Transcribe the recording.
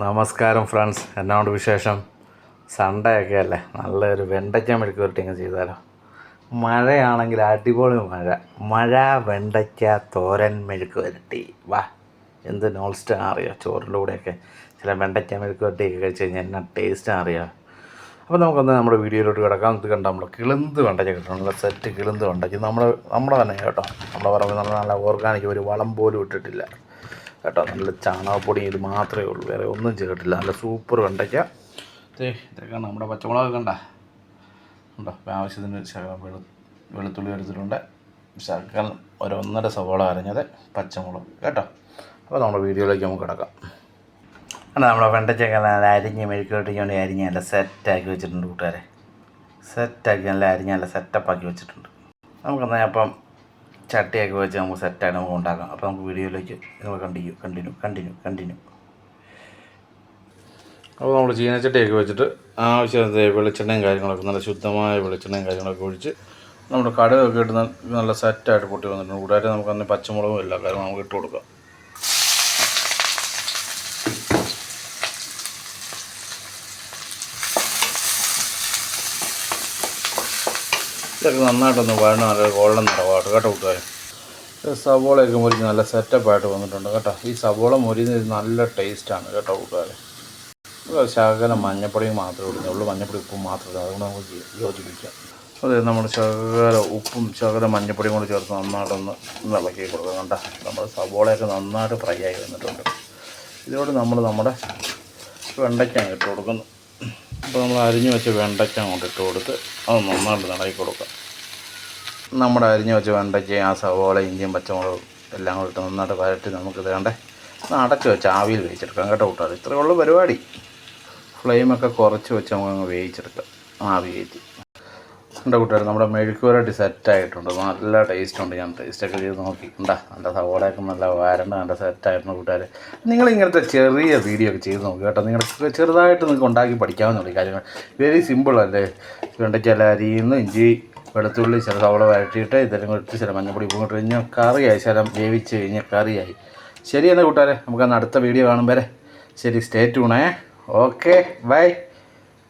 നമസ്കാരം ഫ്രണ്ട്സ് എന്നോട് വിശേഷം? സൺഡേ ഒക്കെ അല്ലേ? നല്ലൊരു വെണ്ടയ്ക്ക മെഴുക്ക് പുരട്ടിങ്ങ് ചെയ്താലോ? മഴയാണെങ്കിൽ അടിപൊളി മഴ. മഴ വെണ്ടയ്ക്ക തോരൻ മെഴുക്ക് പുരട്ടി വാ എന്ത് നോൾസ്റ്റ് അറിയാം? ചോറിന്റെ കൂടെയൊക്കെ ചില വെണ്ടയ്ക്ക മെഴുക്ക് പുരട്ടിയൊക്കെ കഴിച്ച് കഴിഞ്ഞാൽ എന്നാ ടേസ്റ്റ് അറിയാം? അപ്പോൾ നമുക്കൊന്ന് നമ്മുടെ വീഡിയോയിലോട്ട് കിടക്കാം. ഇത് കണ്ട നമ്മൾ കിളുന്ത് വെണ്ടയ്ക്ക കിട്ടണമല്ലോ സെറ്റ് കിളുന്ത് വെണ്ടയ്ക്ക. നമ്മൾ നമ്മുടെ തന്നെ കേട്ടോ. നമ്മുടെ പറമ്പിൽ നല്ല നല്ല ഓർഗാനിക് ഒരു വളം പോലും ഇട്ടിട്ടില്ല. കേട്ടോ. നല്ല ചാണകപ്പൊടി ഇത് മാത്രമേ ഉള്ളൂ. വേറെ ഒന്നും ചെയ്തിട്ടില്ല. നല്ല സൂപ്പർ വെണ്ടയ്ക്ക. ഇതൊക്കെ നമ്മുടെ പച്ചമുളക് കണ്ട? ഉണ്ടോ? ആവശ്യത്തിന് വെളു വെളുത്തുള്ളി എടുത്തിട്ടുണ്ട്. ശകലം ഒരു ഒന്നര സവോള അരഞ്ഞത് പച്ചമുളക്. കേട്ടോ? അപ്പോൾ നമ്മുടെ വീഡിയോയിലേക്ക് നമുക്ക് കിടക്കാം. അല്ല നമ്മുടെ വെണ്ടയ്ക്കൊക്കെ നല്ല അരിഞ്ഞ് മെഴുക്കിട്ട് വേണ്ടി അരിഞ്ഞ് നല്ല സെറ്റാക്കി വെച്ചിട്ടുണ്ട് കൂട്ടുകാരെ. സെറ്റാക്കി നല്ല അരിഞ്ഞ് നല്ല സെറ്റപ്പാക്കി വെച്ചിട്ടുണ്ട്. നമുക്കെന്നാൽ അപ്പം ചട്ടിയൊക്കെ വെച്ച് നമുക്ക് സെറ്റായിട്ട് നമുക്ക് ഉണ്ടാക്കാം. അപ്പോൾ നമുക്ക് വീഡിയോയിലേക്ക് നിങ്ങൾ കണ്ടിന്യൂ കണ്ടിന്യൂ കണ്ടിന്യൂ കണ്ടിന്യൂ അപ്പോൾ നമ്മൾ ചീനച്ചട്ടിയൊക്കെ വെച്ചിട്ട് ആവശ്യമായ വെളിച്ചെണ്ണയും കാര്യങ്ങളൊക്കെ നല്ല ശുദ്ധമായ വെളിച്ചെണ്ണയും കാര്യങ്ങളൊക്കെ ഒഴിച്ച് നമ്മുടെ കടുകൊക്കെ ഇട്ട് നല്ല- സെറ്റായിട്ട് പൊട്ടി വന്നിട്ടുണ്ട്. കൂടാതെ നമുക്ക് അന്ന് പച്ചമുളകും എല്ലാ കാര്യങ്ങളും നമുക്ക് ഇട്ട് കൊടുക്കാം. ഇതൊക്കെ നന്നായിട്ടൊന്ന് വഴണം നല്ല ഗോൾഡൻ നിറവാട്ട് കേട്ടോ കൂട്ടുകാരെ? ഇത് സവോളയൊക്കെ മുരിഞ്ഞ് നല്ല സെറ്റപ്പായിട്ട് വന്നിട്ടുണ്ട് കേട്ടോ. ഈ സവോള മുരിയുന്നത് നല്ല ടേസ്റ്റാണ് കേട്ടോ കൂട്ടുകാരെ. ഇത് ശകലം മഞ്ഞപ്പൊടിയും മാത്രമേ ഇടുന്നുള്ളൂ. മഞ്ഞപ്പൊടി ഉപ്പും മാത്രമേ. അതുകൊണ്ട് നമുക്ക് യോജിപ്പിക്കാം. അതെ നമ്മൾ ശകല ഉപ്പും ശകല മഞ്ഞപ്പൊടിയും കൂടി ചേർത്ത് നന്നായിട്ടൊന്ന് നിളക്കി കൊടുക്കാം കണ്ട നമ്മുടെ സവോളയൊക്കെ നന്നായിട്ട് ഫ്രൈ ആയി വന്നിട്ടുണ്ട്. ഇതോടെ നമ്മൾ നമ്മുടെ വെണ്ടയ്ക്കാണ് ഇട്ട് കൊടുക്കുന്നു. അപ്പോൾ നമ്മൾ അരിഞ്ഞു വെച്ച വെണ്ടയ്ക്ക അങ്ങോട്ട് ഇട്ട് കൊടുത്ത് അത് നന്നായിട്ട് ഇളക്കി കൊടുക്കാം. നമ്മുടെ അരിഞ്ഞു വെച്ച വെണ്ടയ്ക്ക ആ സവോള ഇഞ്ചിയും പച്ചമുളകും എല്ലാം കൂടി ഇട്ട് നന്നായിട്ട് വരട്ടി നമുക്ക് ഇത് അടച്ചു വെച്ച് ആവിയിൽ വേവിച്ചെടുക്കാം കേട്ടോ കൂട്ടാറ് ഇത്രയേ ഉള്ളൂ പരിപാടി. ഫ്ലെയിമൊക്കെ കുറച്ച് വെച്ച് നമുക്ക് വേവിച്ചെടുക്കാം. ആവി കയറ്റി. എന്റെ കൂട്ടുകാർ നമ്മുടെ മെഴുക്ക് പുരട്ടി സെറ്റായിട്ടുണ്ട് നല്ല ടേസ്റ്റ് ഉണ്ട്. ഞാൻ ടേസ്റ്റൊക്കെ ചെയ്ത് നോക്കി. ഉണ്ടാ നല്ല സവോളയൊക്കെ നല്ല വരണ്ട നല്ല സെറ്റായിട്ടുണ്ട് കൂട്ടുകാർ നിങ്ങൾ ഇങ്ങനത്തെ ചെറിയ വീഡിയോ ഒക്കെ ചെയ്ത് നോക്കുക കേട്ടോ. നിങ്ങൾക്ക് ചെറുതായിട്ട് നിങ്ങൾക്ക് ഉണ്ടാക്കി പഠിക്കാവുന്ന കാര്യങ്ങൾ. വെരി സിമ്പിൾ അല്ലേ? വെണ്ടയ്ക്കല്ല അരിയുന്നു ഇഞ്ചി വെളുത്തുള്ളി ചില സവോള വരട്ടിയിട്ട് ഇതെല്ലാം ഇട്ട് ചില മഞ്ഞപ്പൊടി ഉപ്പും ഇട്ട് കഴിഞ്ഞാൽ കറിയായി. ശലം വേവിച്ച് കഴിഞ്ഞ് കറിയായി. ശരി എന്നാൽ കൂട്ടുകാരെ നമുക്കന്ന് അടുത്ത വീഡിയോ കാണും വരെ. ശരി സ്റ്റേ ട്യൂണേ ഓക്കെ ബൈ